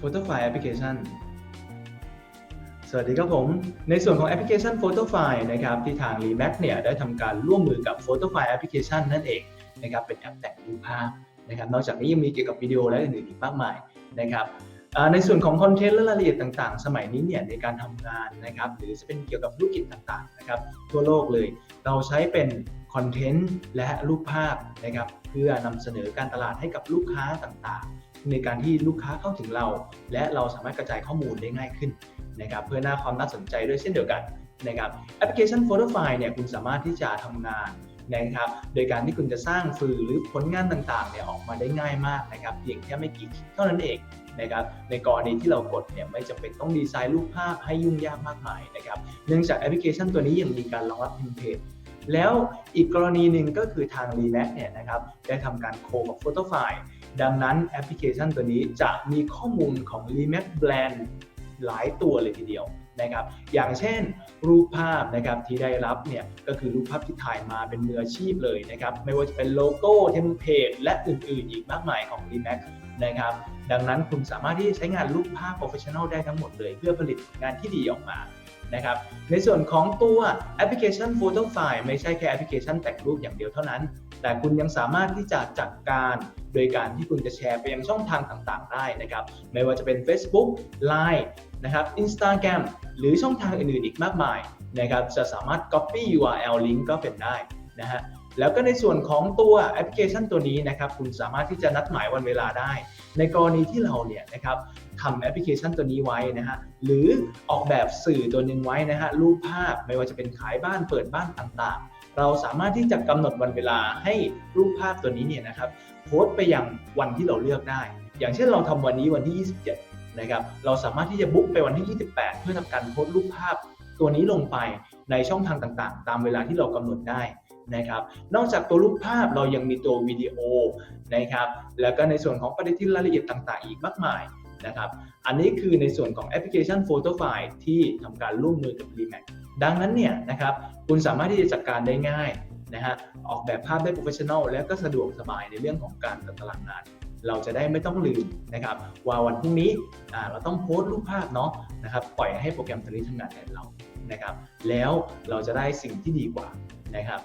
Photofile Application สวัสดีครับผม ในส่วนของแอปพลิเคชัน Photofile นะครับที่ทาง Remax เนี่ยได้ทำการร่วมมือกับ Photofile Application นั่นเองนะครับเป็นแอปแต่งรูปภาพนะครับนอกจากนี้ยังมีเกี่ยวกับวิดีโอและอื่นๆอีกมากมายนะครับในส่วนของคอนเทนต์และรายละเอียดต่างๆ สมัยนี้เนี่ยในการทำงานนะครับหรือจะเป็นเกี่ยวกับธุรกิจต่างๆนะครับทั่วโลกเลย เราใช้เป็นคอนเทนต์และรูปภาพนะครับเพื่อนำเสนอการตลาดให้กับลูกค้าต่างๆ ในการที่ลูกค้าเข้าถึงเรา และเราสามารถกระจายข้อมูลได้ง่ายขึ้นนะครับเพื่อหน้าความน่าสนใจด้วยเช่นเดียวกันนะครับแอปพลิเคชัน Photofile เนี่ยคุณสามารถที่จะทำงานนะครับโดยการที่คุณจะสร้างสื่อหรือผลงานต่างๆเนี่ยออกมาได้ง่ายมากนะครับเพียงแค่ไม่กี่คลิกเท่านั้นเองนะครับในกรณีที่เรากดเนี่ยไม่จำเป็นต้องดีไซน์รูปภาพให้ยุ่งยากมากมายนะครับเนื่องจากแอปพลิเคชันตัวนี้ยังมีการรองรับเทมเพลตแล้วอีกกรณีหนึ่งก็คือทาง Remax เนี่ยนะครับได้ทำการโคกับ Photofile ดังนั้นแอปพลิเคชันตัวนี้จะมีข้อมูลของ Remax Brand หลายตัวเลยทีเดียวนะครับ อย่างเช่น รูปภาพนะครับที่ได้รับเนี่ยก็คือรูปภาพที่ถ่ายมาเป็นมืออาชีพเลยนะครับ ไม่ว่าจะเป็นโลโก้เทมเพลตและอื่นๆ อีกมากมายของ Remax นะครับดังนั้นคุณสามารถที่จะใช้งานรูปภาพ Professional ได้ทั้งหมดเลย เพื่อผลิตงานที่ดีออกมา นะครับ ในส่วนของตัวแอปพลิเคชัน Photo File ไม่ใช่แค่แอปพลิเคชันแต่งรูปอย่างเดียวเท่านั้น แต่คุณยังสามารถที่จะจัดการโดยการที่คุณจะแชร์ไปยังช่องทางต่างๆ ได้นะครับ ไม่ว่าจะเป็น Facebook Line นะครับ Instagram หรือช่องทางอื่นๆอีกมากมายนะครับ จะสามารถ copy URL link ก็เป็นได้นะฮะแล้วก็ในส่วนของตัวแอปพลิเคชันตัวนี้นะครับ คุณสามารถที่จะนัดหมายวันเวลาได้ ในกรณีที่เราเนี่ยนะครับ ทำแอปพลิเคชันตัวนี้ไว้นะฮะหรือออกแบบสื่อตัวหนึ่งไว้นะฮะรูปภาพไม่ว่าจะเป็นขายบ้านเปิดบ้านต่างๆ เราสามารถที่จะกำหนดวันเวลาให้รูปภาพตัวนี้เนี่ยนะครับโพสต์ไปยังวันที่เราเลือกได้ อย่างเช่นเราทำวันนี้วันที่ 27นะครับเราสามารถที่จะบุ๊กไปวันที่ 28 เพื่อทำการโพสต์รูปภาพตัวนี้ลงไปในช่องทางต่างๆ ตามเวลาที่เรากำหนดได้นะครับนอกจากตัวรูปภาพเรายังมีตัววิดีโอนะครับแล้วก็ในส่วนของประเด็นที่รายละเอียดต่างๆ อีกมากมาย นะครับ อันนี้คือในส่วนของแอปพลิเคชัน Photo File ที่ทำการร่วมมือกับ Remax ดังนั้นเนี่ยนะครับคุณสามารถที่จะจัดการได้ง่ายนะฮะออกแบบภาพได้ professional แล้วก็สะดวกสบายในเรื่องของการจัดตารางงานเราจะได้ไม่ต้องลืมนะครับว่าวันพรุ่งนี้เราต้องโพสต์รูปภาพเนาะนะครับปล่อยให้โปรแกรมตัวนี้ทำงานแทนเรานะครับแล้วเราจะได้สิ่งที่ดีกว่านะครับ